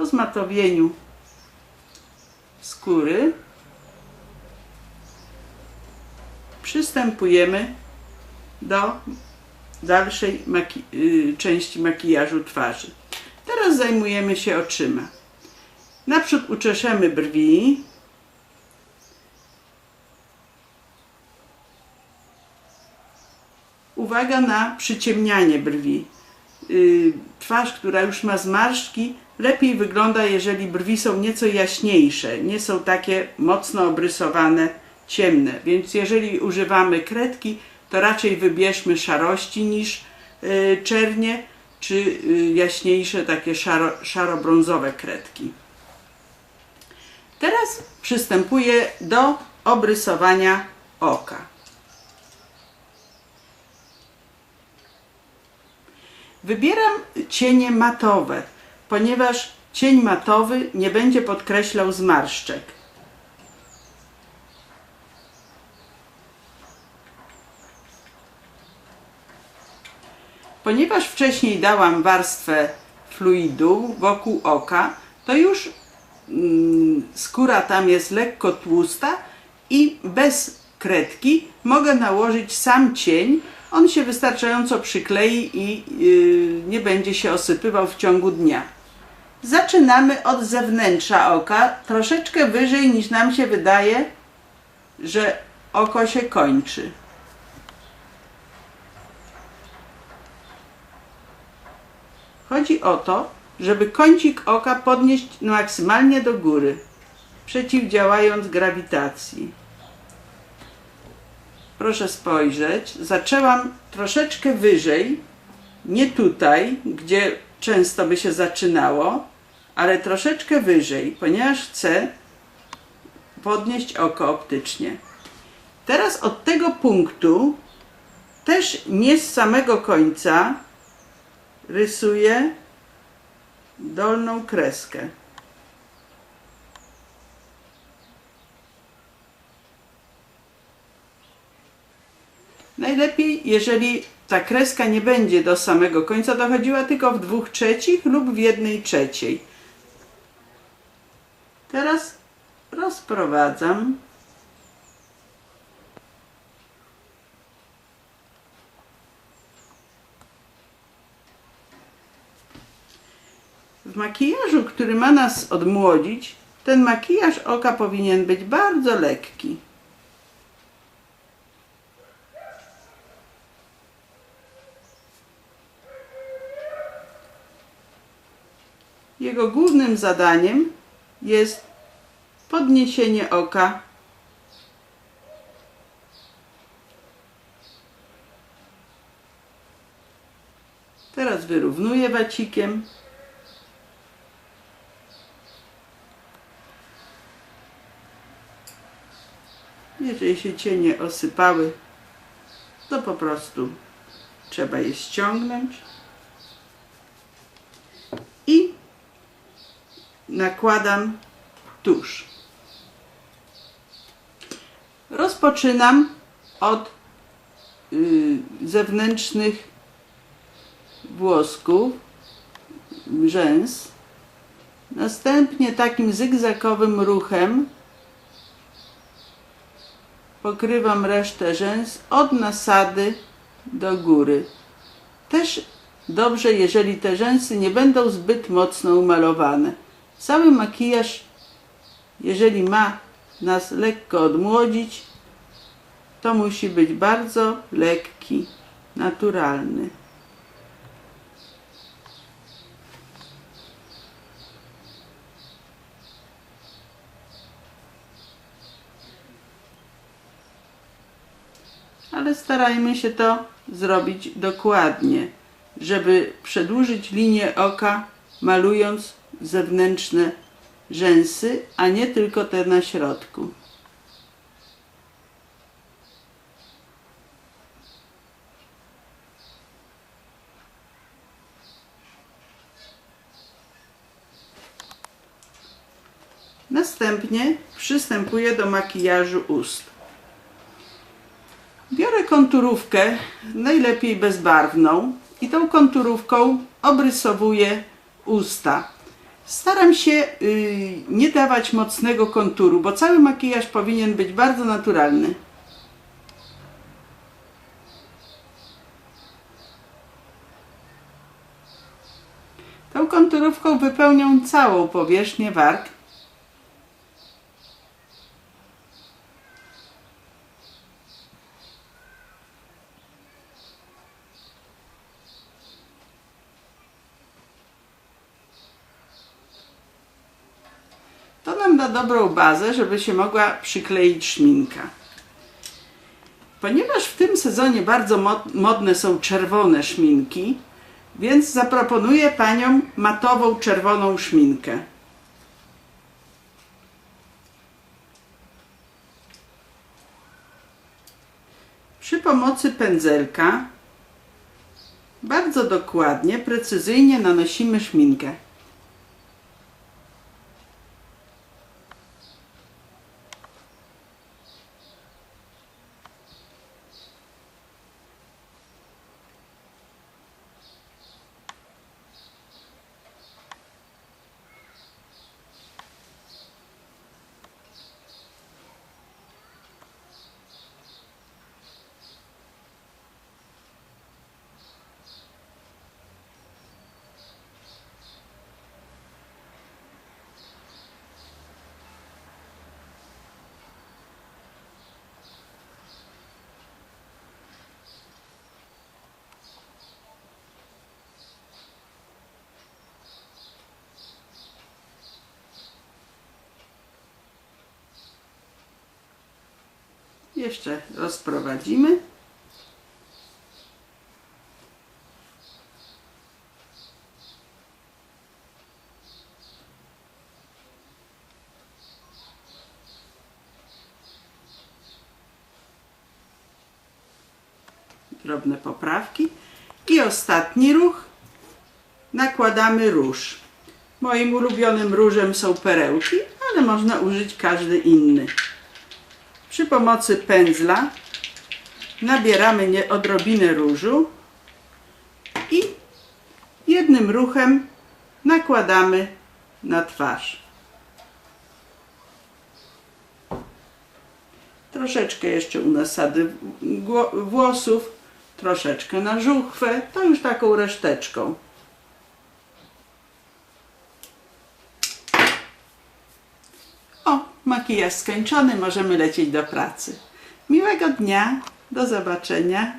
Po zmatowieniu skóry przystępujemy do dalszej maki- y, części makijażu twarzy. Teraz zajmujemy się oczyma. Naprzód uczeszemy brwi. Uwaga na przyciemnianie brwi. Y, Twarz, która już ma zmarszczki, lepiej wygląda, jeżeli brwi są nieco jaśniejsze, nie są takie mocno obrysowane, ciemne. Więc jeżeli używamy kredki, to raczej wybierzmy szarości niż y, czernie, czy y, jaśniejsze takie szaro, szaro-brązowe kredki. Teraz przystępuję do obrysowania oka. Wybieram cienie matowe, ponieważ cień matowy nie będzie podkreślał zmarszczek. Ponieważ wcześniej dałam warstwę fluidu wokół oka, to już mm, skóra tam jest lekko tłusta i bez kredki mogę nałożyć sam cień. On się wystarczająco przyklei i yy, nie będzie się osypywał w ciągu dnia. Zaczynamy od zewnętrza oka, troszeczkę wyżej niż nam się wydaje, że oko się kończy. Chodzi o to, żeby kącik oka podnieść maksymalnie do góry, przeciwdziałając grawitacji. Proszę spojrzeć, zaczęłam troszeczkę wyżej, nie tutaj, gdzie często by się zaczynało, ale troszeczkę wyżej, ponieważ chcę podnieść oko optycznie. Teraz od tego punktu, też nie z samego końca, rysuję dolną kreskę. Najlepiej, jeżeli ta kreska nie będzie do samego końca dochodziła, tylko w dwóch trzecich lub w jednej trzeciej. Teraz rozprowadzam. W makijażu, który ma nas odmłodzić, ten makijaż oka powinien być bardzo lekki. Jego głównym zadaniem jest podniesienie oka Teraz wyrównuję wacikiem. Jeżeli się cienie osypały, to po prostu trzeba je ściągnąć nakładam tusz. Rozpoczynam od y, zewnętrznych włosków, rzęs. Następnie takim zygzakowym ruchem pokrywam resztę rzęs od nasady do góry. Też dobrze, jeżeli te rzęsy nie będą zbyt mocno umalowane. Cały makijaż, jeżeli ma nas lekko odmłodzić, to musi być bardzo lekki, naturalny. ale starajmy się to zrobić dokładnie, żeby przedłużyć linię oka, malując zewnętrzne rzęsy, a nie tylko te na środku. Następnie przystępuję do makijażu ust. Biorę konturówkę, najlepiej bezbarwną, i tą konturówką obrysowuję usta. Staram się y, nie dawać mocnego konturu, bo cały makijaż powinien być bardzo naturalny. Tą konturówką wypełnią całą powierzchnię warg. To nam da dobrą bazę, żeby się mogła przykleić szminka. Ponieważ w tym sezonie bardzo mod- modne są czerwone szminki, więc zaproponuję Paniom matową czerwoną szminkę. Przy pomocy pędzelka bardzo dokładnie, precyzyjnie nanosimy szminkę. Jeszcze rozprowadzimy. Drobne poprawki. I ostatni ruch. Nakładamy róż. Moim ulubionym różem są perełki, ale można użyć każdy inny. Przy pomocy pędzla nabieramy odrobinę różu i jednym ruchem nakładamy na twarz. Troszeczkę jeszcze u nasady włosów, troszeczkę na żuchwę, to już taką reszteczką. O, makijaż skończony, możemy lecieć do pracy. Miłego dnia, do zobaczenia.